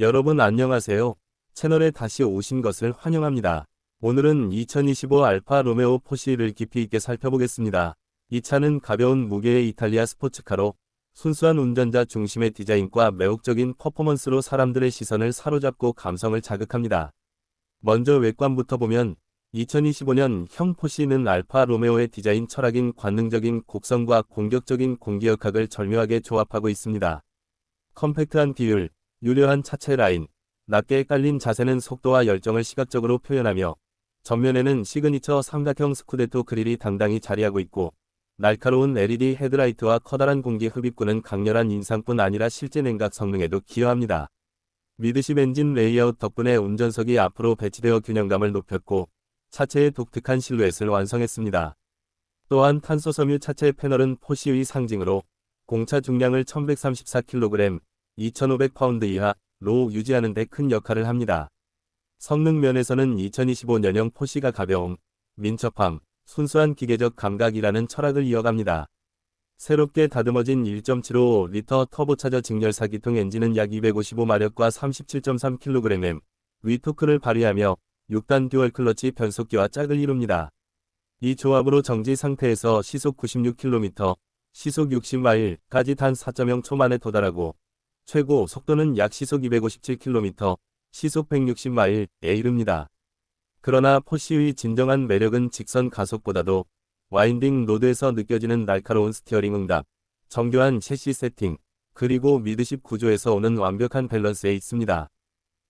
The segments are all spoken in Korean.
여러분 안녕하세요. 채널에 다시 오신 것을 환영합니다. 오늘은 2025 알파 로메오 포시를 깊이 있게 살펴보겠습니다. 이 차는 가벼운 무게의 이탈리아 스포츠카로 순수한 운전자 중심의 디자인과 매혹적인 퍼포먼스로 사람들의 시선을 사로잡고 감성을 자극합니다. 먼저 외관부터 보면 2025년 형 포시는 알파 로메오의 디자인 철학인 관능적인 곡성과 공격적인 공기역학을 절묘하게 조합하고 있습니다. 컴팩트한 비율, 유려한 차체 라인, 낮게 깔린 자세는 속도와 열정을 시각적으로 표현하며 전면에는 시그니처 삼각형 스쿠데토 그릴이 당당히 자리하고 있고 날카로운 LED 헤드라이트와 커다란 공기 흡입구는 강렬한 인상뿐 아니라 실제 냉각 성능에도 기여합니다. 미드십 엔진 레이아웃 덕분에 운전석이 앞으로 배치되어 균형감을 높였고 차체의 독특한 실루엣을 완성했습니다. 또한 탄소 섬유 차체 패널은 포시의 상징으로 공차 중량을 1134kg, 2500파운드 이하 로 유지하는 데 큰 역할을 합니다. 성능 면에서는 2025년형 포시가 가벼움, 민첩함, 순수한 기계적 감각이라는 철학을 이어갑니다. 새롭게 다듬어진 1.75리터 터보차저 직렬 기통 엔진은 약 255마력과 37.3kgm 위토크를 발휘하며 6단 듀얼 클러치 변속기와 짝을 이룹니다. 이 조합으로 정지 상태에서 시속 96km, 시속 60마일까지 단 4.0 초 만에 도달하고 최고 속도는 약 시속 257km, 시속 160마일에 이릅니다. 그러나 포시의 진정한 매력은 직선 가속보다도 와인딩 로드에서 느껴지는 날카로운 스티어링 응답, 정교한 셰시 세팅, 그리고 미드십 구조에서 오는 완벽한 밸런스에 있습니다.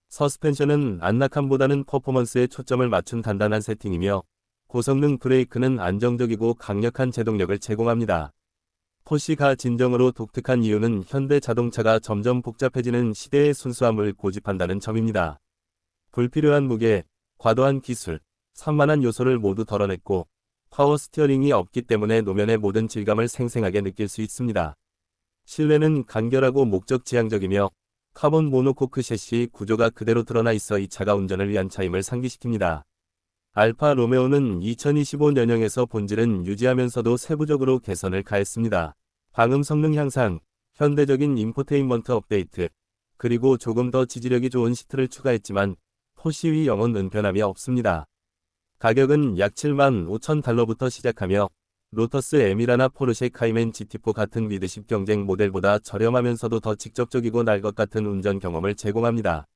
서스펜션은 안락함보다는 퍼포먼스에 초점을 맞춘 단단한 세팅이며 고성능 브레이크는 안정적이고 강력한 제동력을 제공합니다. 포시가 진정으로 독특한 이유는 현대 자동차가 점점 복잡해지는 시대의 순수함을 고집한다는 점입니다. 불필요한 무게, 과도한 기술, 산만한 요소를 모두 덜어냈고 파워 스티어링이 없기 때문에 노면의 모든 질감을 생생하게 느낄 수 있습니다. 실내는 간결하고 목적 지향적이며 카본 모노코크 셰시 구조가 그대로 드러나 있어 이 차가 운전을 위한 차임을 상기시킵니다. 알파 로메오는 2025년형에서 본질은 유지하면서도 세부적으로 개선을 가했습니다. 방음 성능 향상, 현대적인 인포테인먼트 업데이트, 그리고 조금 더 지지력이 좋은 시트를 추가했지만 포시위 영어는 변함이 없습니다. 가격은 약 7만 5천 달러부터 시작하며 로터스 에미라나 포르쉐 카이멘 GT4 같은 미드십 경쟁 모델보다 저렴하면서도 더 직접적이고 날 것 같은 운전 경험을 제공합니다.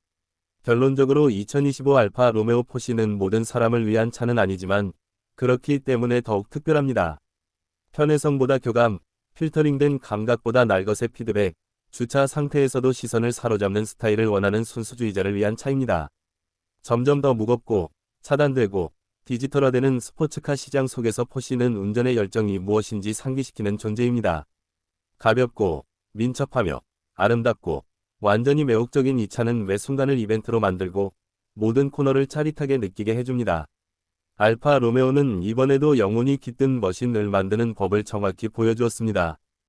결론적으로 2025 알파 로메오 포시는 모든 사람을 위한 차는 아니지만 그렇기 때문에 더욱 특별합니다. 편의성보다 교감, 필터링된 감각보다 날것의 피드백, 주차 상태에서도 시선을 사로잡는 스타일을 원하는 순수주의자를 위한 차입니다. 점점 더 무겁고 차단되고 디지털화되는 스포츠카 시장 속에서 포시는 운전의 열정이 무엇인지 상기시키는 존재입니다. 가볍고 민첩하며 아름답고 완전히 매혹적인 이 차는 매 순간을 이벤트로 만들고 모든 코너를 짜릿하게 느끼게 해줍니다. 알파 로메오는 이번에도 영혼이 깃든 머신을 만드는 법을 정확히 보여주었습니다.